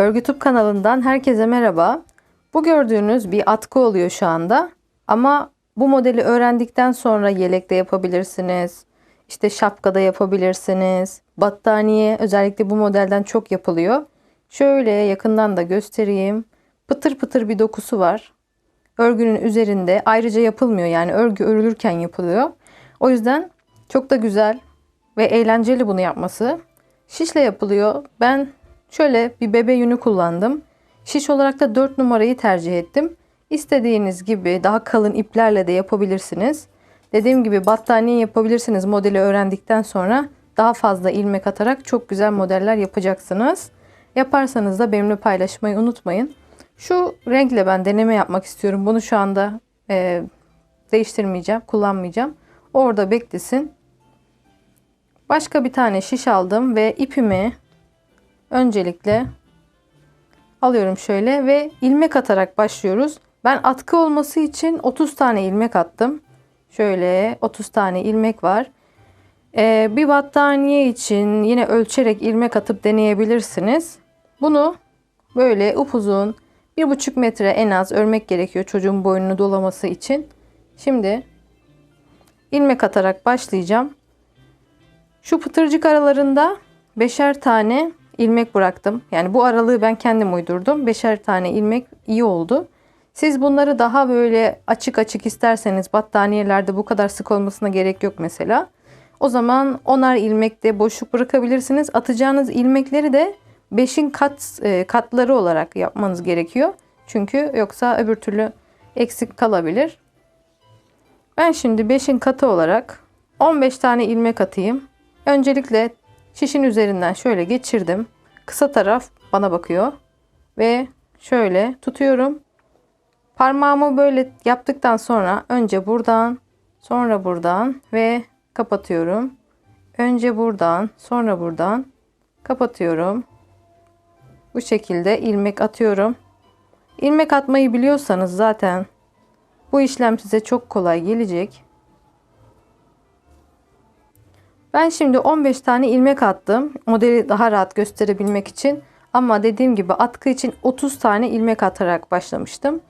Örgü Tube kanalından herkese merhaba. Bu gördüğünüz bir atkı oluyor şu anda. Ama bu modeli öğrendikten sonra yelekte yapabilirsiniz. İşte şapkada yapabilirsiniz. Battaniye özellikle bu modelden çok yapılıyor. Şöyle yakından da göstereyim. Pıtır pıtır bir dokusu var. Örgünün üzerinde ayrıca yapılmıyor yani örgü örülürken yapılıyor. O yüzden çok da güzel ve eğlenceli bunu yapması. Şişle yapılıyor. Ben şöyle bir bebe yünü kullandım. Şiş olarak da 4 numarayı tercih ettim. İstediğiniz gibi daha kalın iplerle de yapabilirsiniz. Dediğim gibi battaniye yapabilirsiniz modeli öğrendikten sonra daha fazla ilmek atarak çok güzel modeller yapacaksınız. Yaparsanız da benimle paylaşmayı unutmayın. Şu renkle ben deneme yapmak istiyorum. Bunu şu anda e, değiştirmeyeceğim, kullanmayacağım. Orada beklesin. Başka bir tane şiş aldım ve ipimi öncelikle alıyorum şöyle ve ilmek atarak başlıyoruz. Ben atkı olması için 30 tane ilmek attım. Şöyle 30 tane ilmek var. Ee, bir battaniye için yine ölçerek ilmek atıp deneyebilirsiniz. Bunu böyle upuzun bir buçuk metre en az örmek gerekiyor çocuğun boynunu dolaması için. Şimdi ilmek atarak başlayacağım. Şu pıtırcık aralarında beşer tane ilmek bıraktım. Yani bu aralığı ben kendim uydurdum. Beşer tane ilmek iyi oldu. Siz bunları daha böyle açık açık isterseniz battaniyelerde bu kadar sık olmasına gerek yok mesela. O zaman onar ilmekte boşluk bırakabilirsiniz. Atacağınız ilmekleri de 5'in kat e, katları olarak yapmanız gerekiyor. Çünkü yoksa öbür türlü eksik kalabilir. Ben şimdi 5'in katı olarak 15 tane ilmek atayım. Öncelikle şişin üzerinden şöyle geçirdim. Kısa taraf bana bakıyor. Ve şöyle tutuyorum. Parmağımı böyle yaptıktan sonra önce buradan, sonra buradan ve kapatıyorum. Önce buradan, sonra buradan kapatıyorum. Bu şekilde ilmek atıyorum. İlmek atmayı biliyorsanız zaten bu işlem size çok kolay gelecek. Ben şimdi 15 tane ilmek attım. Modeli daha rahat gösterebilmek için. Ama dediğim gibi atkı için 30 tane ilmek atarak başlamıştım.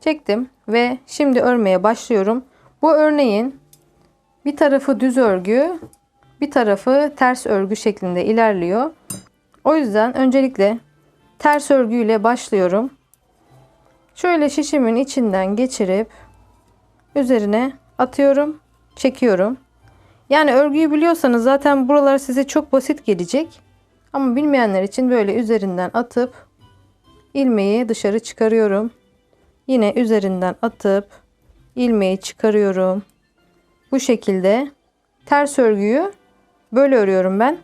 Çektim ve şimdi örmeye başlıyorum. Bu örneğin bir tarafı düz örgü, bir tarafı ters örgü şeklinde ilerliyor. O yüzden öncelikle ters örgüyle başlıyorum. Şöyle şişimin içinden geçirip üzerine atıyorum, çekiyorum. Yani örgüyü biliyorsanız zaten buralar size çok basit gelecek. Ama bilmeyenler için böyle üzerinden atıp ilmeği dışarı çıkarıyorum. Yine üzerinden atıp ilmeği çıkarıyorum. Bu şekilde ters örgüyü böyle örüyorum ben.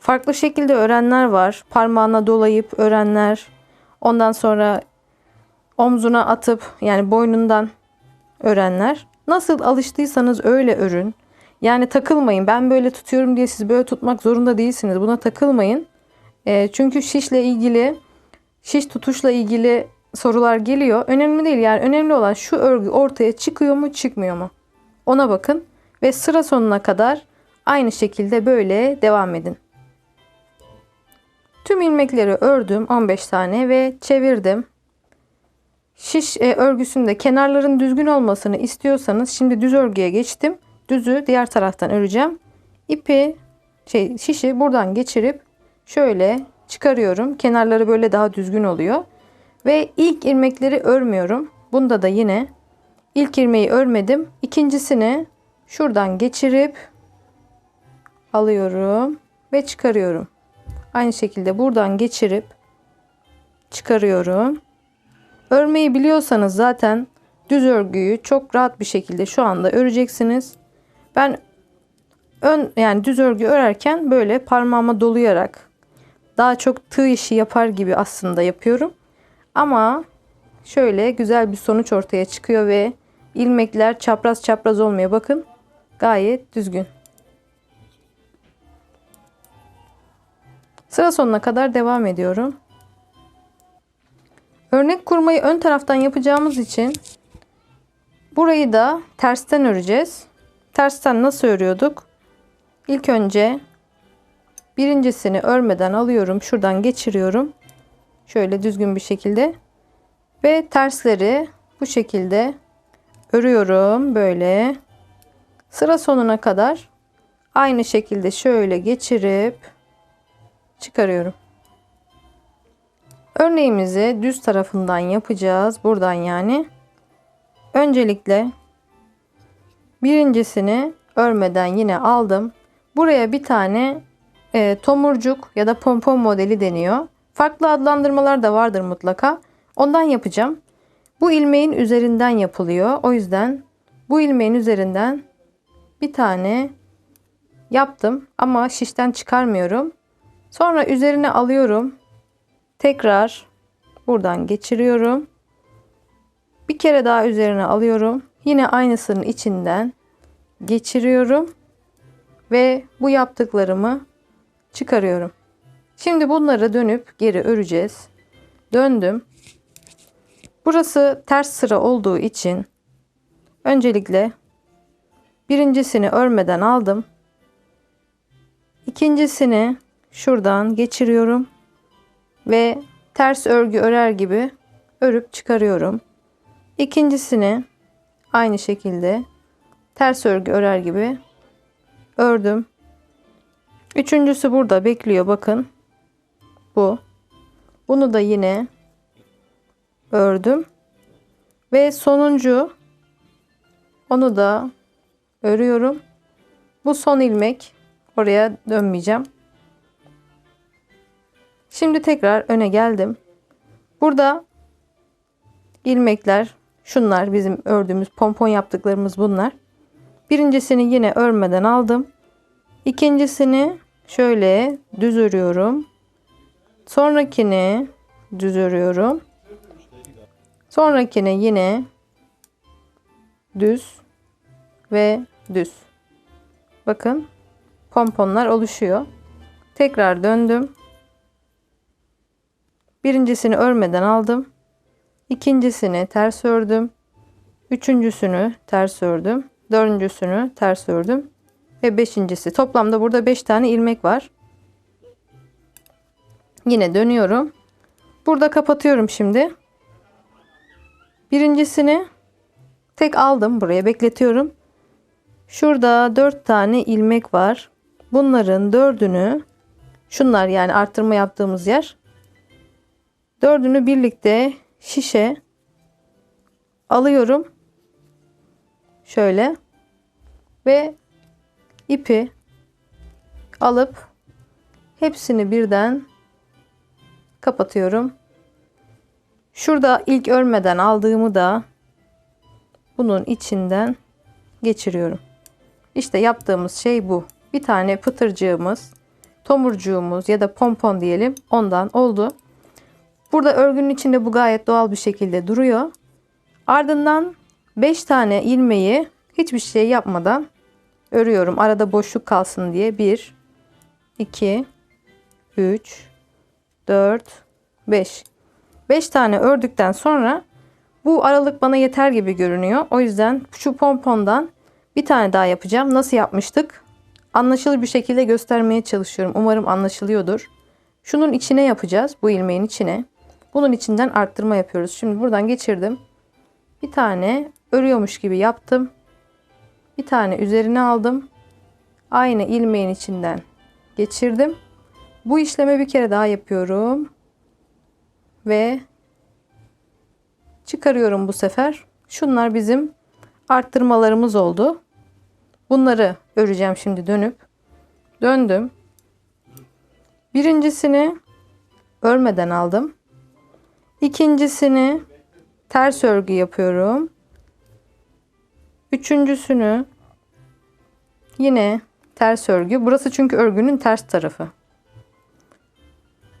Farklı şekilde örenler var. Parmağına dolayıp örenler. Ondan sonra omzuna atıp yani boynundan örenler. Nasıl alıştıysanız öyle örün. Yani takılmayın. Ben böyle tutuyorum diye siz böyle tutmak zorunda değilsiniz. Buna takılmayın. E, çünkü şişle ilgili, şiş tutuşla ilgili sorular geliyor. Önemli değil. Yani önemli olan şu örgü ortaya çıkıyor mu, çıkmıyor mu? Ona bakın ve sıra sonuna kadar aynı şekilde böyle devam edin. Tüm ilmekleri ördüm 15 tane ve çevirdim. Şiş e, örgüsünde kenarların düzgün olmasını istiyorsanız şimdi düz örgüye geçtim. Düzü diğer taraftan öreceğim. İpi şey şişi buradan geçirip şöyle çıkarıyorum. Kenarları böyle daha düzgün oluyor. Ve ilk ilmekleri örmüyorum. Bunda da yine ilk ilmeği örmedim. İkincisini şuradan geçirip alıyorum ve çıkarıyorum. Aynı şekilde buradan geçirip çıkarıyorum. Örmeyi biliyorsanız zaten düz örgüyü çok rahat bir şekilde şu anda öreceksiniz. Ben ön yani düz örgü örerken böyle parmağıma dolayarak daha çok tığ işi yapar gibi aslında yapıyorum. Ama şöyle güzel bir sonuç ortaya çıkıyor ve ilmekler çapraz çapraz olmuyor. Bakın gayet düzgün. Sıra sonuna kadar devam ediyorum. Örnek kurmayı ön taraftan yapacağımız için burayı da tersten öreceğiz. Tersten nasıl örüyorduk? İlk önce birincisini örmeden alıyorum. Şuradan geçiriyorum. Şöyle düzgün bir şekilde ve tersleri bu şekilde örüyorum böyle. Sıra sonuna kadar aynı şekilde şöyle geçirip çıkarıyorum. Örneğimizi düz tarafından yapacağız. Buradan yani. Öncelikle birincisini örmeden yine aldım. Buraya bir tane e, tomurcuk ya da pompon modeli deniyor. Farklı adlandırmalar da vardır mutlaka. Ondan yapacağım. Bu ilmeğin üzerinden yapılıyor. O yüzden bu ilmeğin üzerinden bir tane yaptım ama şişten çıkarmıyorum. Sonra üzerine alıyorum. Tekrar buradan geçiriyorum. Bir kere daha üzerine alıyorum. Yine aynısının içinden geçiriyorum ve bu yaptıklarımı çıkarıyorum. Şimdi bunları dönüp geri öreceğiz. Döndüm. Burası ters sıra olduğu için öncelikle birincisini örmeden aldım. İkincisini şuradan geçiriyorum ve ters örgü örer gibi örüp çıkarıyorum. İkincisini aynı şekilde ters örgü örer gibi ördüm. Üçüncüsü burada bekliyor bakın. Bu. Bunu da yine ördüm. Ve sonuncu onu da örüyorum. Bu son ilmek. Oraya dönmeyeceğim. Şimdi tekrar öne geldim. Burada ilmekler şunlar bizim ördüğümüz pompon yaptıklarımız bunlar. Birincisini yine örmeden aldım. İkincisini şöyle düz örüyorum. Sonrakini düz örüyorum. Sonrakine yine düz ve düz. Bakın pomponlar oluşuyor. Tekrar döndüm. Birincisini örmeden aldım. İkincisini ters ördüm. Üçüncüsünü ters ördüm. Dördüncüsünü ters ördüm. Ve beşincisi. Toplamda burada beş tane ilmek var. Yine dönüyorum. Burada kapatıyorum şimdi. Birincisini tek aldım. Buraya bekletiyorum. Şurada dört tane ilmek var. Bunların dördünü şunlar yani arttırma yaptığımız yer. Dördünü birlikte şişe alıyorum. Şöyle ve ipi alıp hepsini birden kapatıyorum. Şurada ilk örmeden aldığımı da bunun içinden geçiriyorum. İşte yaptığımız şey bu. Bir tane pıtırcığımız, tomurcuğumuz ya da pompon diyelim ondan oldu. Burada örgünün içinde bu gayet doğal bir şekilde duruyor. Ardından 5 tane ilmeği hiçbir şey yapmadan örüyorum. Arada boşluk kalsın diye. 1 2 3 4 5 5 tane ördükten sonra bu aralık bana yeter gibi görünüyor. O yüzden şu pompondan bir tane daha yapacağım. Nasıl yapmıştık? Anlaşılır bir şekilde göstermeye çalışıyorum. Umarım anlaşılıyordur. Şunun içine yapacağız. Bu ilmeğin içine. Bunun içinden arttırma yapıyoruz. Şimdi buradan geçirdim. Bir tane örüyormuş gibi yaptım. Bir tane üzerine aldım. Aynı ilmeğin içinden geçirdim. Bu işlemi bir kere daha yapıyorum. Ve çıkarıyorum bu sefer. Şunlar bizim arttırmalarımız oldu. Bunları öreceğim şimdi dönüp. Döndüm. Birincisini örmeden aldım. İkincisini ters örgü yapıyorum. Üçüncüsünü yine ters örgü. Burası çünkü örgünün ters tarafı.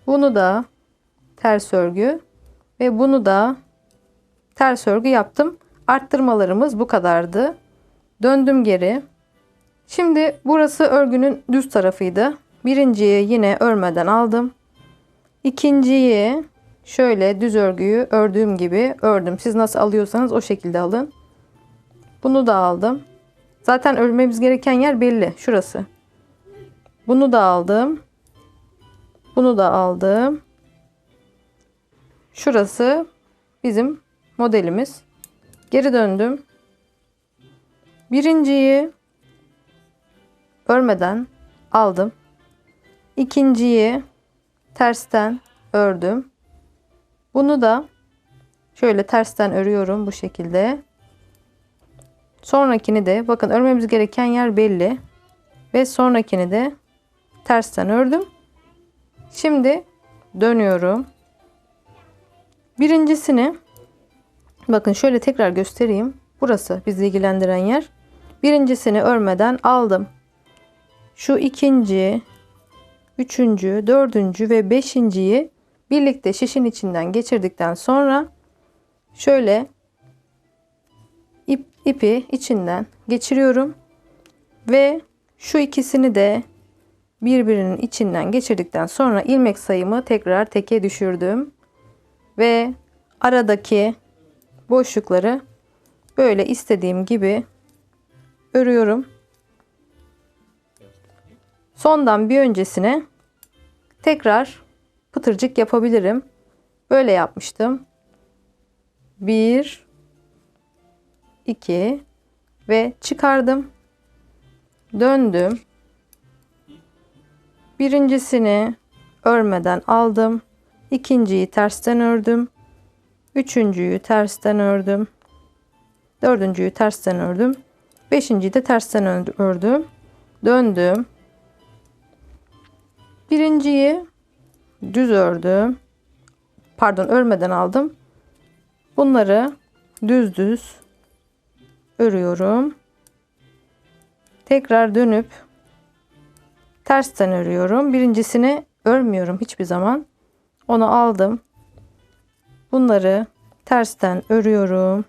Bunu da ters örgü ve bunu da ters örgü yaptım. Arttırmalarımız bu kadardı. Döndüm geri. Şimdi burası örgünün düz tarafıydı. Birinciyi yine örmeden aldım. İkinciyi şöyle düz örgüyü ördüğüm gibi ördüm. Siz nasıl alıyorsanız o şekilde alın. Bunu da aldım. Zaten örmemiz gereken yer belli. Şurası. Bunu da aldım. Bunu da aldım. Şurası bizim modelimiz. Geri döndüm. Birinciyi örmeden aldım. İkinciyi tersten ördüm. Bunu da şöyle tersten örüyorum bu şekilde. Sonrakini de bakın örmemiz gereken yer belli. Ve sonrakini de tersten ördüm. Şimdi dönüyorum. Birincisini bakın şöyle tekrar göstereyim. Burası bizi ilgilendiren yer. Birincisini örmeden aldım. Şu ikinci, üçüncü, dördüncü ve beşinciyi birlikte şişin içinden geçirdikten sonra şöyle ip, ipi içinden geçiriyorum ve şu ikisini de birbirinin içinden geçirdikten sonra ilmek sayımı tekrar teke düşürdüm ve aradaki boşlukları böyle istediğim gibi örüyorum. Sondan bir öncesine tekrar pıtırcık yapabilirim. Böyle yapmıştım. 1 2 ve çıkardım. Döndüm. Birincisini örmeden aldım. İkinciyi tersten ördüm. Üçüncüyü tersten ördüm. Dördüncüyü tersten ördüm. Beşinciyi de tersten ördüm. Döndüm. Birinciyi düz ördüm. Pardon örmeden aldım. Bunları düz düz örüyorum. Tekrar dönüp tersten örüyorum. Birincisini örmüyorum hiçbir zaman. Onu aldım. Bunları tersten örüyorum.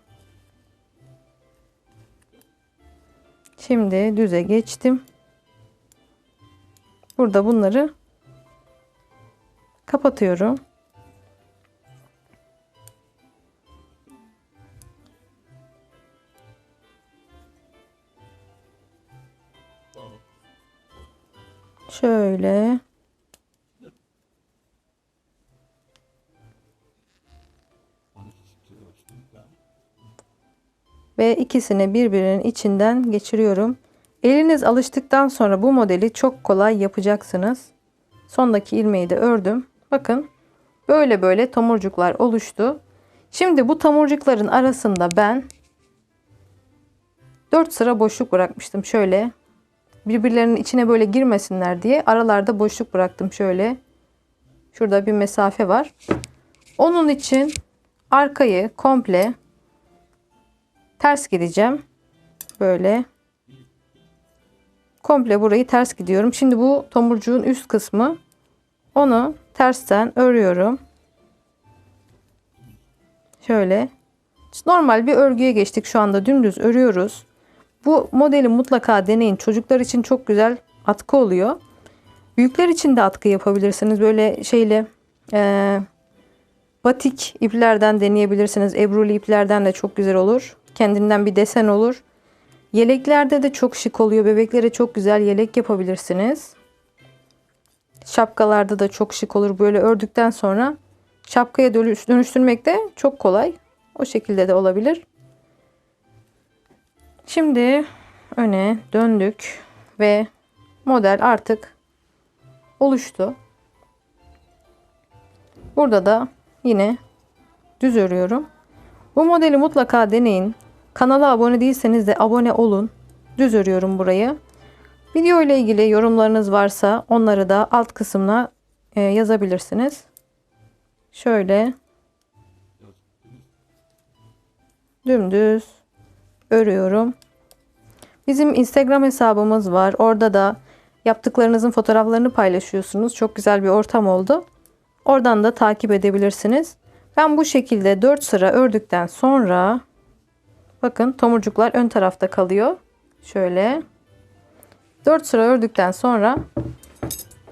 Şimdi düze geçtim. Burada bunları kapatıyorum. Şöyle. Ve ikisini birbirinin içinden geçiriyorum. Eliniz alıştıktan sonra bu modeli çok kolay yapacaksınız. Sondaki ilmeği de ördüm. Bakın böyle böyle tomurcuklar oluştu. Şimdi bu tomurcukların arasında ben 4 sıra boşluk bırakmıştım. Şöyle birbirlerinin içine böyle girmesinler diye aralarda boşluk bıraktım şöyle. Şurada bir mesafe var. Onun için arkayı komple ters gideceğim. Böyle komple burayı ters gidiyorum. Şimdi bu tomurcuğun üst kısmı onu tersten örüyorum. Şöyle normal bir örgüye geçtik şu anda dümdüz örüyoruz. Bu modeli mutlaka deneyin. Çocuklar için çok güzel atkı oluyor. Büyükler için de atkı yapabilirsiniz. Böyle şeyle e, batik iplerden deneyebilirsiniz. Ebruli iplerden de çok güzel olur. Kendinden bir desen olur. Yeleklerde de çok şık oluyor. Bebeklere çok güzel yelek yapabilirsiniz. Şapkalarda da çok şık olur. Böyle ördükten sonra şapkaya dönüştürmek de çok kolay. O şekilde de olabilir. Şimdi öne döndük ve model artık oluştu. Burada da yine düz örüyorum. Bu modeli mutlaka deneyin. Kanala abone değilseniz de abone olun. Düz örüyorum burayı. Video ile ilgili yorumlarınız varsa onları da alt kısmına e, yazabilirsiniz. Şöyle dümdüz örüyorum. Bizim Instagram hesabımız var. Orada da yaptıklarınızın fotoğraflarını paylaşıyorsunuz. Çok güzel bir ortam oldu. Oradan da takip edebilirsiniz. Ben bu şekilde 4 sıra ördükten sonra bakın tomurcuklar ön tarafta kalıyor. Şöyle 4 sıra ördükten sonra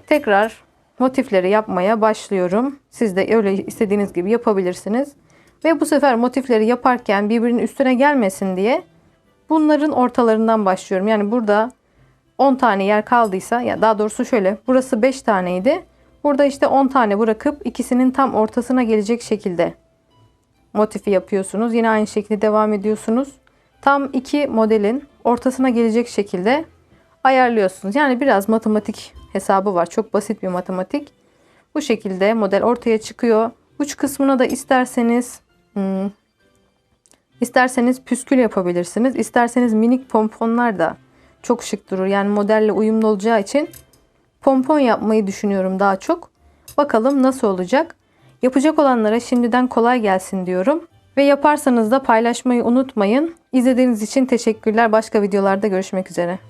tekrar motifleri yapmaya başlıyorum. Siz de öyle istediğiniz gibi yapabilirsiniz. Ve bu sefer motifleri yaparken birbirinin üstüne gelmesin diye bunların ortalarından başlıyorum. Yani burada 10 tane yer kaldıysa ya daha doğrusu şöyle burası 5 taneydi. Burada işte 10 tane bırakıp ikisinin tam ortasına gelecek şekilde motifi yapıyorsunuz. Yine aynı şekilde devam ediyorsunuz. Tam iki modelin ortasına gelecek şekilde ayarlıyorsunuz. Yani biraz matematik hesabı var. Çok basit bir matematik. Bu şekilde model ortaya çıkıyor. Uç kısmına da isterseniz hmm, isterseniz püskül yapabilirsiniz. İsterseniz minik pomponlar da çok şık durur. Yani modelle uyumlu olacağı için pompon yapmayı düşünüyorum daha çok. Bakalım nasıl olacak. Yapacak olanlara şimdiden kolay gelsin diyorum. Ve yaparsanız da paylaşmayı unutmayın. İzlediğiniz için teşekkürler. Başka videolarda görüşmek üzere.